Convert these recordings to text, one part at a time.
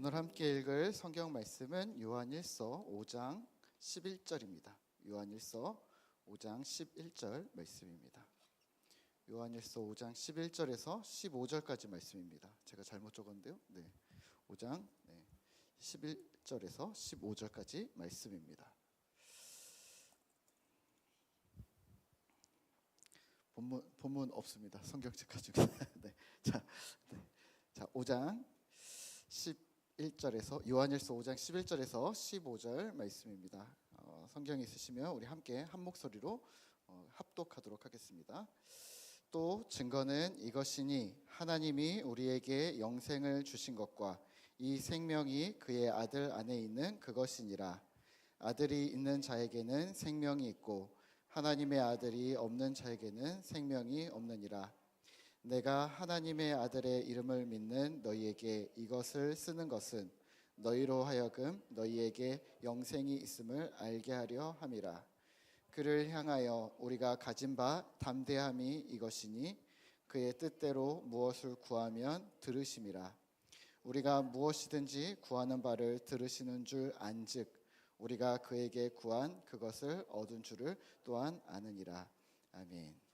오늘 함께 읽을 성경 말씀은 요한일서 5장 11절입니다. 요한일서 5장 11절 말씀입니다. 요한일서 5장 11절에서 15절까지 말씀입니다. 제가 잘못 적었는데요. 네. 5장 네. 11절에서 15절까지 말씀입니다. 본문 본문 없습니다. 성경책 가지고. 네. 자, 네. 자, 5장 11절에서 요한일서 5장 11절에서 15절 말씀입니다. 어, 성경 있으시면 우리 함께 한 목소리로 어, 합독하도록 하겠습니다. 또 증거는 이것이니 하나님이 우리에게 영생을 주신 것과 이 생명이 그의 아들 안에 있는 그것이니라. 아들이 있는 자에게는 생명이 있고 하나님의 아들이 없는 자에게는 생명이 없느니라. 내가 하나님의 아들의 이름을 믿는 너희에게 이것을 쓰는 것은 너희로 하여금 너희에게 영생이 있음을 알게 하려 함이라. 그를 향하여 우리가 가진 바 담대함이 이것이니 그의 뜻대로 무엇을 구하면 들으심이라. 우리가 무엇이든지 구하는 바를 들으시는 줄 안즉 우리가 그에게 구한 그것을 얻은 줄을 또한 아느니라. 아멘.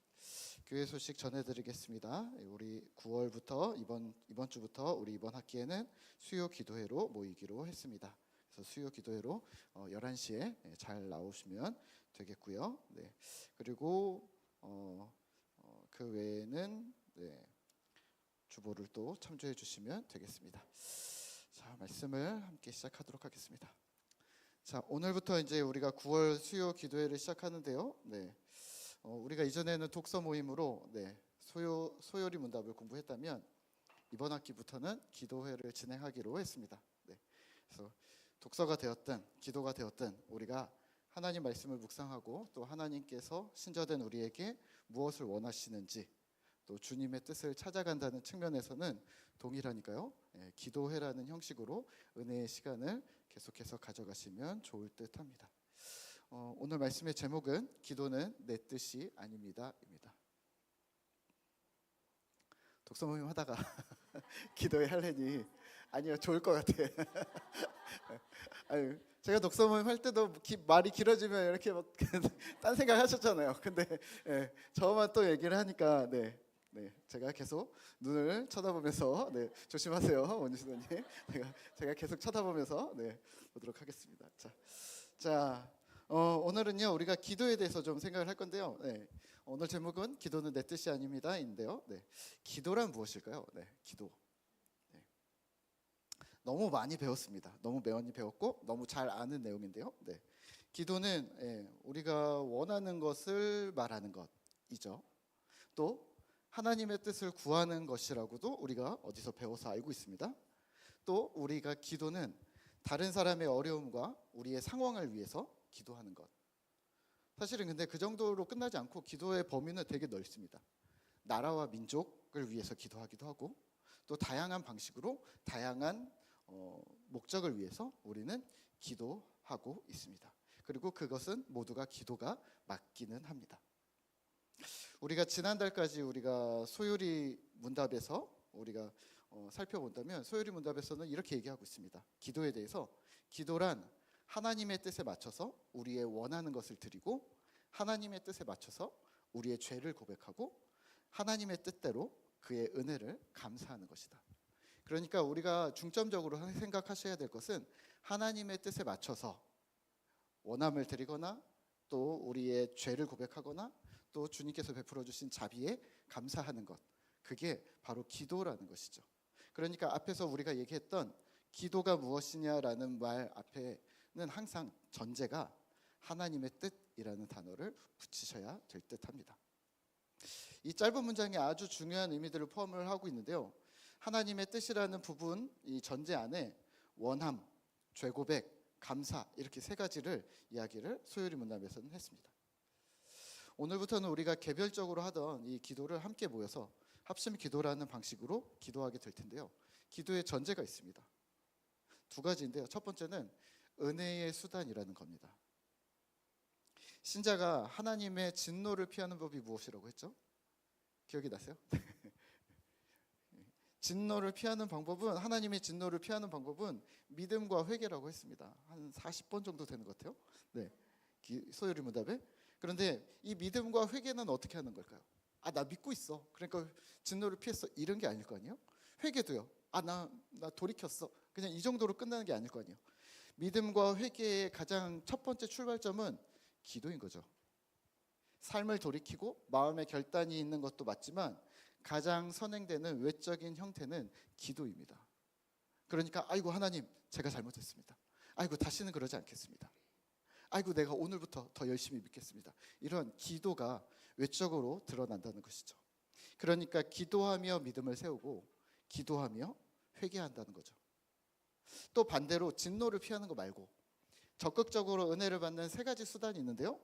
교회 소식 전해드리겠습니다. 우리 9월부터 이번 이번 주부터 우리 이번 학기에는 수요 기도회로 모이기로 했습니다. 그래서 수요 기도회로 어, 11시에 잘 나오시면 되겠고요. 네. 그리고 어, 어, 그 외에는 네, 주보를 또 참조해 주시면 되겠습니다. 자 말씀을 함께 시작하도록 하겠습니다. 자 오늘부터 이제 우리가 9월 수요 기도회를 시작하는데요. 네. 어, 우리가 이전에는 독서 모임으로 네, 소요 소요리 문답을 공부했다면 이번 학기부터는 기도회를 진행하기로 했습니다. 네, 그래서 독서가 되었든 기도가 되었든 우리가 하나님 말씀을 묵상하고 또 하나님께서 신저된 우리에게 무엇을 원하시는지 또 주님의 뜻을 찾아간다는 측면에서는 동일하니까요. 예, 기도회라는 형식으로 은혜의 시간을 계속해서 가져가시면 좋을 듯합니다. 어, 오늘 말씀의 제목은 기도는 내 뜻이 아닙니다입니다. 독서 모임 하다가 기도회 할래니 아니요 좋을 것 같아. 아유 제가 독서 모임 할 때도 기, 말이 길어지면 이렇게 막딴 생각 하셨잖아요. 근데 예, 저만 또 얘기를 하니까 네. 네, 제가 계속 눈을 쳐다보면서 네, 조심하세요, 원주수님. 제가 제가 계속 쳐다보면서 네, 보도록 하겠습니다. 자, 자, 어, 오늘은요 우리가 기도에 대해서 좀 생각을 할 건데요. 네, 오늘 제목은 기도는 내 뜻이 아닙니다인데요. 네, 기도란 무엇일까요? 네, 기도. 네. 너무 많이 배웠습니다. 너무 많이 배웠고 너무 잘 아는 내용인데요. 네, 기도는 예, 우리가 원하는 것을 말하는 것이죠. 또 하나님의 뜻을 구하는 것이라고도 우리가 어디서 배워서 알고 있습니다. 또 우리가 기도는 다른 사람의 어려움과 우리의 상황을 위해서 기도하는 것. 사실은 근데 그 정도로 끝나지 않고 기도의 범위는 되게 넓습니다. 나라와 민족을 위해서 기도하기도 하고 또 다양한 방식으로 다양한 어, 목적을 위해서 우리는 기도하고 있습니다. 그리고 그것은 모두가 기도가 맞기는 합니다. 우리가 지난달까지 우리가 소요리 문답에서 우리가 어, 살펴본다면 소요리 문답에서는 이렇게 얘기하고 있습니다. 기도에 대해서 기도란 하나님의 뜻에 맞춰서 우리의 원하는 것을 드리고 하나님의 뜻에 맞춰서 우리의 죄를 고백하고 하나님의 뜻대로 그의 은혜를 감사하는 것이다. 그러니까 우리가 중점적으로 생각하셔야 될 것은 하나님의 뜻에 맞춰서 원함을 드리거나 또 우리의 죄를 고백하거나 또 주님께서 베풀어 주신 자비에 감사하는 것. 그게 바로 기도라는 것이죠. 그러니까 앞에서 우리가 얘기했던 기도가 무엇이냐라는 말 앞에는 항상 전제가 하나님의 뜻이라는 단어를 붙이셔야 될 듯합니다. 이 짧은 문장에 아주 중요한 의미들을 포함을 하고 있는데요. 하나님의 뜻이라는 부분 이 전제 안에 원함, 죄고백, 감사 이렇게 세 가지를 이야기를 소요리 문답에서는 했습니다. 오늘부터는 우리가 개별적으로 하던 이 기도를 함께 모여서 합심 기도라는 방식으로 기도하게 될 텐데요. 기도의 전제가 있습니다. 두 가지인데요. 첫 번째는 은혜의 수단이라는 겁니다. 신자가 하나님의 진노를 피하는 법이 무엇이라고 했죠? 기억이 나세요? 진노를 피하는 방법은 하나님의 진노를 피하는 방법은 믿음과 회개라고 했습니다. 한 40번 정도 되는 것 같아요. 네. 기- 소요리 문답에. 그런데 이 믿음과 회개는 어떻게 하는 걸까요? 아, 나 믿고 있어. 그러니까 진노를 피했어. 이런 게 아닐 거 아니에요? 회개도요. 아, 나, 나 돌이켰어. 그냥 이 정도로 끝나는 게 아닐 거 아니에요. 믿음과 회개의 가장 첫 번째 출발점은 기도인 거죠. 삶을 돌이키고 마음의 결단이 있는 것도 맞지만 가장 선행되는 외적인 형태는 기도입니다. 그러니까 아이고 하나님 제가 잘못했습니다. 아이고 다시는 그러지 않겠습니다. 아이고 내가 오늘부터 더 열심히 믿겠습니다. 이런 기도가 외적으로 드러난다는 것이죠. 그러니까 기도하며 믿음을 세우고 기도하며 회개한다는 거죠. 또 반대로 진노를 피하는 거 말고 적극적으로 은혜를 받는 세 가지 수단이 있는데요.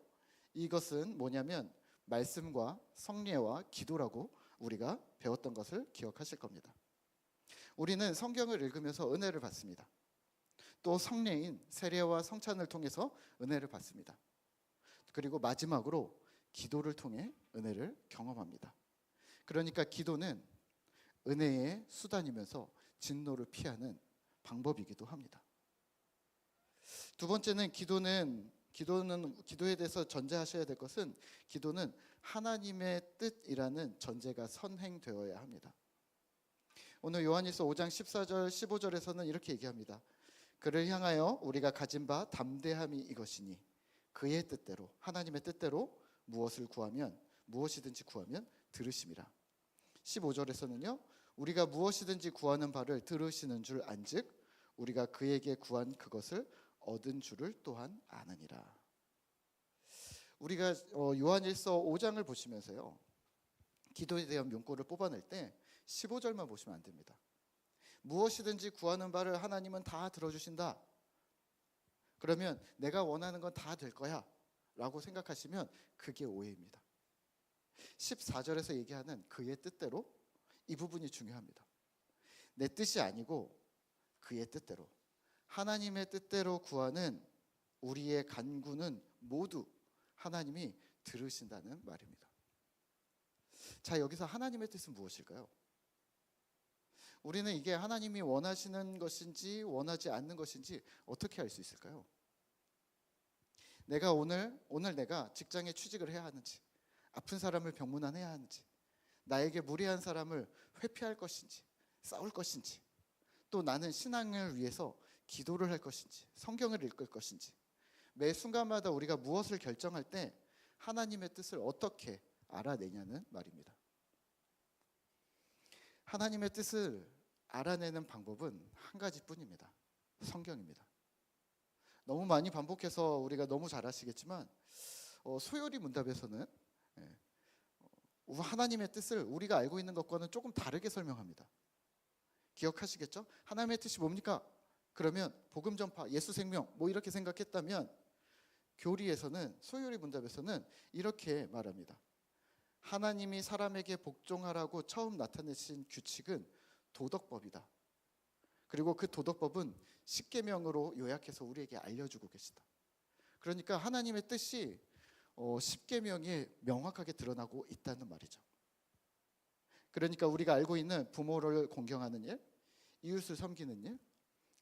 이것은 뭐냐면 말씀과 성례와 기도라고 우리가 배웠던 것을 기억하실 겁니다. 우리는 성경을 읽으면서 은혜를 받습니다. 또 성례인 세례와 성찬을 통해서 은혜를 받습니다. 그리고 마지막으로 기도를 통해 은혜를 경험합니다. 그러니까 기도는 은혜의 수단이면서 진노를 피하는 방법이기도 합니다. 두 번째는 기도는 기도는 기도에 대해서 전제하셔야 될 것은 기도는 하나님의 뜻이라는 전제가 선행되어야 합니다. 오늘 요한일서 5장 14절 15절에서는 이렇게 얘기합니다. 그를 향하여 우리가 가진 바 담대함이 이것이니 그의 뜻대로 하나님의 뜻대로 무엇을 구하면 무엇이든지 구하면 들으심이라. 15절에서는요. 우리가 무엇이든지 구하는 바를 들으시는 줄 안즉 우리가 그에게 구한 그것을 얻은 줄을 또한 아느니라. 우리가 어, 요한일서 5장을 보시면서요. 기도에 대한 명꼬를 뽑아낼 때 15절만 보시면 안 됩니다. 무엇이든지 구하는 바를 하나님은 다 들어주신다. 그러면 내가 원하는 건 다 될 거야. 라고 생각하시면 그게 오해입니다. 14절에서 얘기하는 그의 뜻대로 이 부분이 중요합니다. 내 뜻이 아니고 그의 뜻대로. 하나님의 뜻대로 구하는 우리의 간구는 모두 하나님이 들으신다는 말입니다. 자, 여기서 하나님의 뜻은 무엇일까요? 우리는 이게 하나님이 원하시는 것인지 원하지 않는 것인지 어떻게 알 수 있을까요? 내가 오늘 오늘 내가 직장에 취직을 해야 하는지 아픈 사람을 병문안해야 하는지 나에게 무례한 사람을 회피할 것인지 싸울 것인지 또 나는 신앙을 위해서 기도를 할 것인지 성경을 읽을 것인지 매 순간마다 우리가 무엇을 결정할 때 하나님의 뜻을 어떻게 알아내냐는 말입니다. 하나님의 뜻을 알아내는 방법은 한 가지뿐입니다. 성경입니다. 너무 많이 반복해서 우리가 너무 잘 아시겠지만 어, 소요리 문답에서는 하나님의 뜻을 우리가 알고 있는 것과는 조금 다르게 설명합니다. 기억하시겠죠? 하나님의 뜻이 뭡니까? 그러면 복음 전파, 예수 생명 뭐 이렇게 생각했다면 교리에서는 소요리 문답에서는 이렇게 말합니다. 하나님이 사람에게 복종하라고 처음 나타내신 규칙은 도덕법이다. 그리고 그 도덕법은 십계명으로 요약해서 우리에게 알려주고 계시다. 그러니까 하나님의 뜻이 어, 십계명에 명확하게 드러나고 있다는 말이죠. 그러니까 우리가 알고 있는 부모를 공경하는 일, 이웃을 섬기는 일,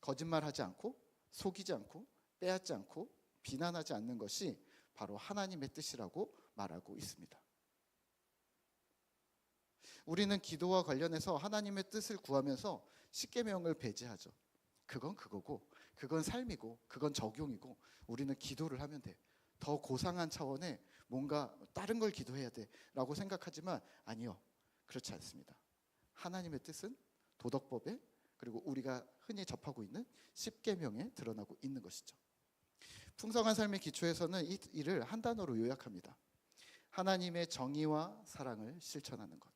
거짓말하지 않고 속이지 않고 빼앗지 않고 비난하지 않는 것이 바로 하나님의 뜻이라고 말하고 있습니다. 우리는 기도와 관련해서 하나님의 뜻을 구하면서 십계명을 배제하죠. 그건 그거고, 그건 삶이고, 그건 적용이고, 우리는 기도를 하면 돼. 더 고상한 차원의 뭔가 다른 걸 기도해야 돼라고 생각하지만 아니요, 그렇지 않습니다. 하나님의 뜻은 도덕법에 그리고 우리가 흔히 접하고 있는 십계명에 드러나고 있는 것이죠. 풍성한 삶의 기초에서는 이 일을 한 단어로 요약합니다. 하나님의 정의와 사랑을 실천하는 것.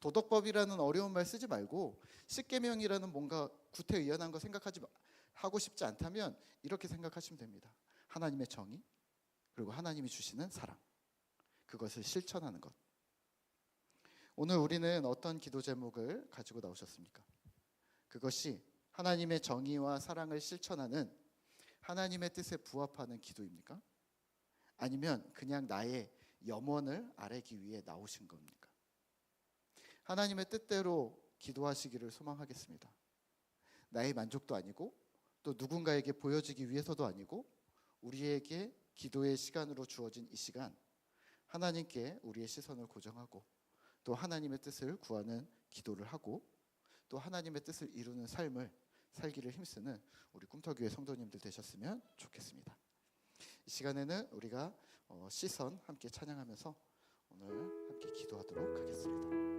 도덕법이라는 어려운 말 쓰지 말고 십계명이라는 뭔가 구태의연한 거 생각하지 하고 싶지 않다면 이렇게 생각하시면 됩니다. 하나님의 정의 그리고 하나님이 주시는 사랑 그것을 실천하는 것. 오늘 우리는 어떤 기도 제목을 가지고 나오셨습니까? 그것이 하나님의 정의와 사랑을 실천하는 하나님의 뜻에 부합하는 기도입니까? 아니면 그냥 나의 염원을 아뢰기 위해 나오신 겁니까? 하나님의 뜻대로 기도하시기를 소망하겠습니다. 나의 만족도 아니고 또 누군가에게 보여지기 위해서도 아니고 우리에게 기도의 시간으로 주어진 이 시간 하나님께 우리의 시선을 고정하고 또 하나님의 뜻을 구하는 기도를 하고 또 하나님의 뜻을 이루는 삶을 살기를 힘쓰는 우리 꿈터교회 성도님들 되셨으면 좋겠습니다. 이 시간에는 우리가 어, 시선 함께 찬양하면서 오늘 함께 기도하도록 하겠습니다.